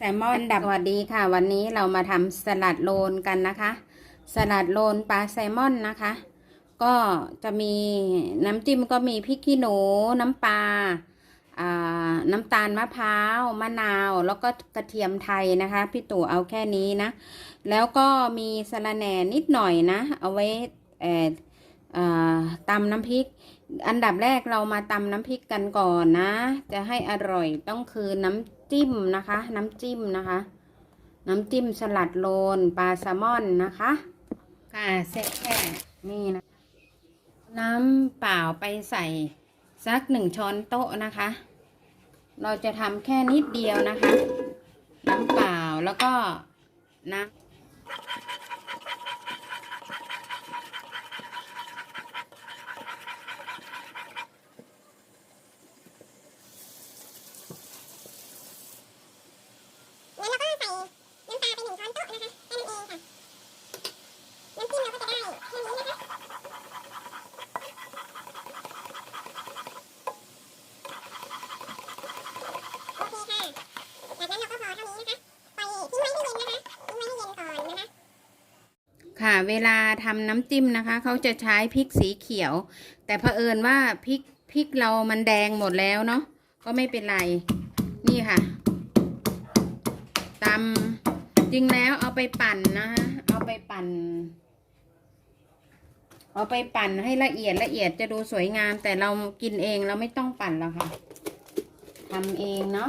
แซลมอนดับสวัสดีค่ะ วันนี้เรามาทำสลัดโลนกันนะคะ สลัดโลนปลาแซลมอนนะคะ ก็จะมีน้ำจิ้มก็มีพริกขี้หนูน้ำปลาอ่าน้ำตาลมะพร้าวมะนาว แล้วก็กระเทียมไทยนะคะ พี่ตู่เอาแค่นี้นะ แล้วก็มีสะระแหน่นิดหน่อยนะ เอาไว้เอ่ออ่าตำน้ำพริก อันดับแรกเรามาตำน้ำพริกกันก่อนนะ จะให้อร่อยต้องคือน้ำ จิ้มนะคะ น้ำจิ้มนะคะ น้ำจิ้มสลัดโลนปลาแซลมอนนะคะค่ะเสร็จแค่นี่นะ น้ำเปล่าไปใส่สักหนึ่งช้อนโต๊ะนะคะ เราจะทำแค่นิดเดียวนะคะ น้ำเปล่าแล้วก็น้งั้นเราก็ใส่น้ำตาลไปหนึ่งช้อนโต๊ะนะคะแค่นั้นเองค่ะ น้ำจิ้มเราก็จะได้แค่นี้นะคะโอเคค่ะ จากนั้นเราก็พอเท่านี้นะคะปล่อยทิ้งไว้ให้เย็นนะคะ ปล่อยทิ้งไว้ให้เย็นก่อนนะคะำ ค่ะ เวลาทำน้ำจิ้มนะคะ เขาจะใช้พริกสีเขียว แต่เผอิญว่าพริกพริกเรามันแดงหมดแล้วเนาะก็ไม่เป็นไรนี่ค่ะตำจริงแล้วเอาไปปั่นนะคะเอาไปปั่น เอาไปปั่นให้ละเอียดละเอียดจะดูสวยงาม แต่เรากินเองเราไม่ต้องปั่นหรอกค่ะทำเองเนาะ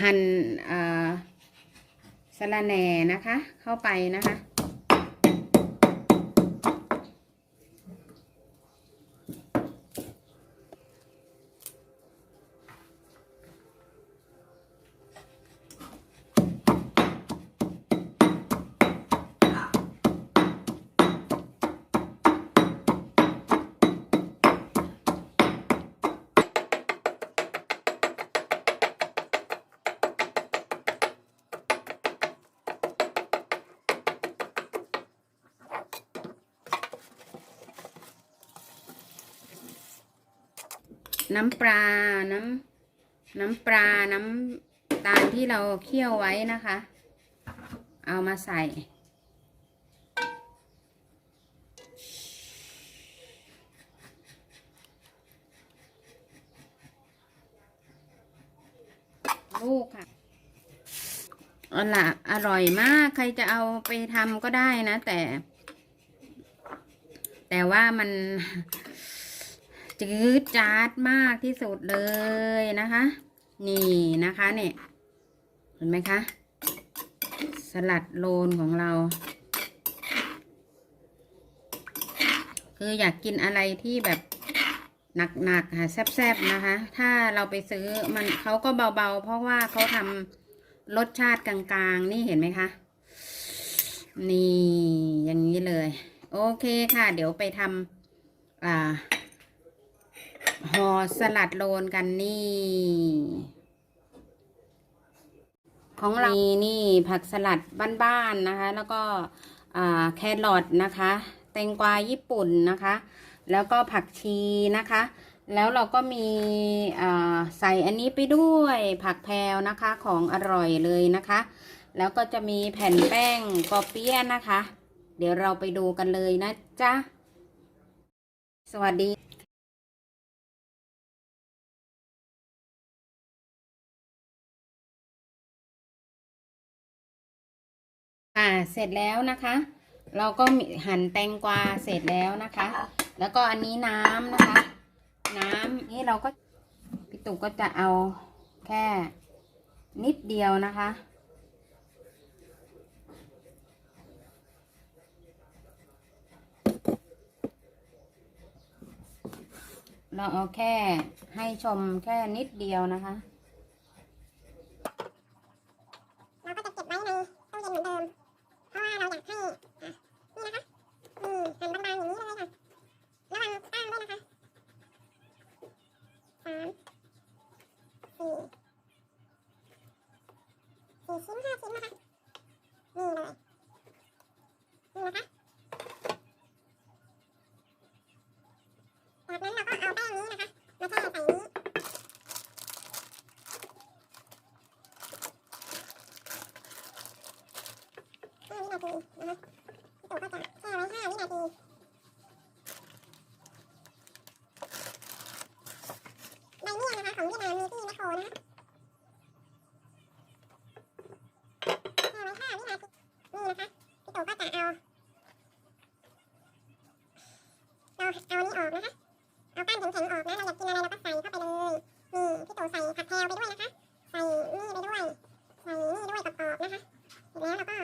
หั่นเอ่อสะระแหน่นะคะ เข้าไปนะคะ น้ำปลา น้ำน้ำปลา น้ำตาลที่เราเคี่ยวไว้นะคะ เอามาใส่ ลูกค่ะอาล่ะอร่อยมาก ใครจะเอาไปทำก็ได้นะ แต่ แต่ว่ามัน จืดจาดมากที่สุดเลยนะคะ นี่นะคะเนี่ยเห็นไหมคะ สลัดโลนของเรา คืออยากกินอะไรที่แบบหนักๆค่ะแซ่บๆนะคะ ถ้าเราไปซื้อมันเขาก็เบาๆ เพราะว่าเขาทำรสชาติกลางๆ นี่เห็นไหมคะ นี่อย่างนี้เลย โอเคค่ะ เดี๋ยวไปทำอ่า ห่อสลัดโลนกันนี่ ของเรามีนี่ผักสลัดบ้านๆนะคะ แล้วก็แครอทนะคะ แตงกวาญี่ปุ่นนะคะ แล้วก็ผักชีนะคะ แล้วเราก็มีใส่อันนี้ไปด้วยผักแพรวนะคะของอร่อยเลยนะคะ แล้วก็จะมีแผ่นแป้งกอเปี๊ยะนะคะ เดี๋ยวเราไปดูกันเลยนะจ๊ะ สวัสดี เสร็จแล้วนะคะ เราก็หั่นแตงกวาเสร็จแล้วนะคะ แล้วก็อันนี้น้ำนะคะ น้ำนี่เราก็พี่ตู่ก็จะเอาแค่นิดเดียวนะคะ เราเอาแค่ให้ชมแค่นิดเดียวนะคะ เราก็จะเก็บไว้ในตู้เย็นเหมือนเดิม เพราะว่าเราอยากให้อะนี่นะคะอืมหั่นบางๆอย่างนี้เลยค่ะ ระวังตั้งด้วยนะคะสามสี่ สี่ชิ้นห้าชิ้นนะคะ นี่เลย นี่นะคะ จากนั้นเราก็เอาแป้งนี้นะคะ มาแช่ใส่นี้ ห้าวินาทีนะคะพี่ตู่ก็จะแช่ไว้ห้าวินาทีใบเมี่ยงนะคะของเวียดนามมีที่แมคโครนะคะแช่ไว้ห้าวินาทีนี่นะคะพี่ตู่ก็จะเอาเราเอาอันนี้ออกนะคะ เอาก้านแข็งๆออกนะ เราอยากกินอะไรเราก็ใส่เข้าไปเลยนี่พี่ตู่ใส่ผักแพรวไปด้วยนะคะ ใส่นี่ไปด้วย ใส่นี่ด้วยกรอบๆนะคะ เสร็จแล้วเราก็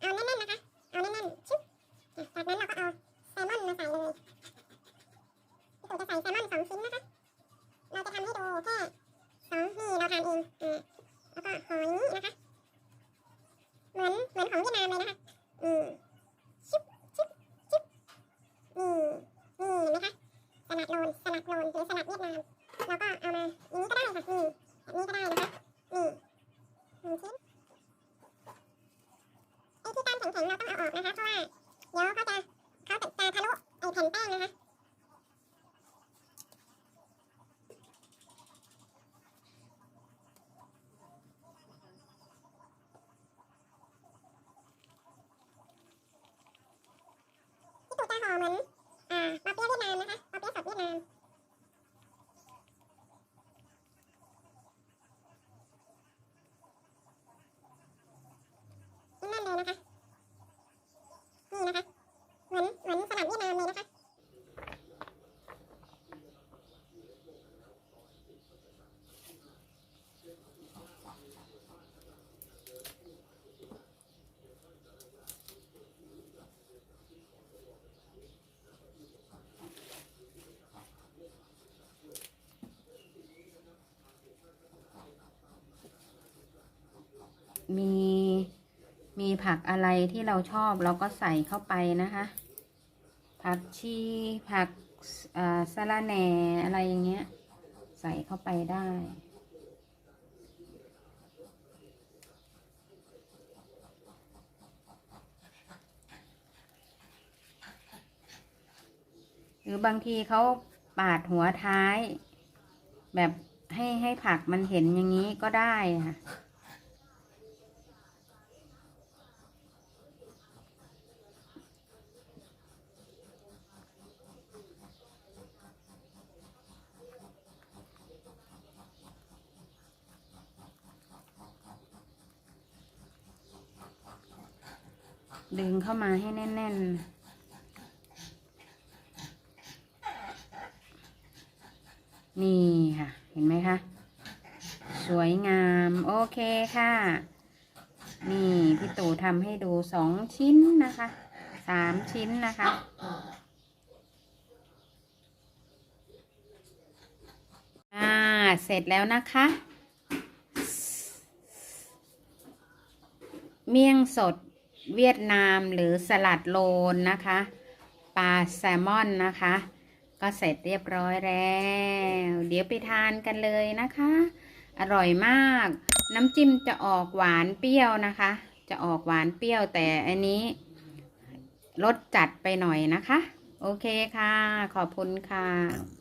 เอาแน่นๆนะคะ เอาแน่นๆชิบอะจากนั้นเราก็เอาแซลมอนมาใส่เลยพี่ตู่จะใส่แซลมอนสองชิ้นนะคะ เราจะทำให้ดูแค่สองนี่เรานเองแล้วก็หอยนะคะ เหมือนเหมือนของเวียดนามเลยนะคะอืมชิบชิบชิบอืมนี่นไหมคะสลัดโรนสลัดโรนหรือสลัดเวียดนามเราก็เอามาอย่างนี้ก็ได้ค่ะอืมแบบนี้ก็ได้นะคะอืมหนึ่งชิ้นไอ้ที่ก้านแข็งๆเราต้องเอาออกนะคะเพราะว่าเดี๋ยวเขาจะเขาจะทะลุไอ้แผ่นแป้งนะคะ ที่ตู่จะห่อเหมือนอ่าปอเปี๊ยะเวียดนามนะคะปอเปี๊ยะสดเวียดนามนั่นเลยนะคะ นี่นะคะ เหมือนเหมือนสลัดเวียดนามเลยนะคะ มีมีผักอะไรที่เราชอบเราก็ใส่เข้าไปนะคะ ผักชีผักเอ่อสะระแหน่อะไรอย่างเงี้ย ใส่เข้าไปได้ หรือบางทีเขาปาดหัวท้าย แบบให้ให้ผักมันเห็นอย่างนี้ก็ได้ค่ะ ดึงเข้ามาให้แน่นๆ นี่ค่ะ เห็นไหมคะ สวยงาม โอเคค่ะ นี่พี่ตู่ทำให้ดูสองชิ้นนะคะ สามชิ้นนะคะอ่าเสร็จแล้วนะคะ เมี่ยงสด เวียดนามหรือสลัดโลนนะคะ ปลาแซลมอนนะคะ ก็เสร็จเรียบร้อยแล้ว เดี๋ยวไปทานกันเลยนะคะ อร่อยมาก น้ำจิ้มจะออกหวานเปรี้ยวนะคะ จะออกหวานเปรี้ยวแต่อันนี้รสจัดไปหน่อยนะคะ โอเคค่ะ ขอบคุณค่ะ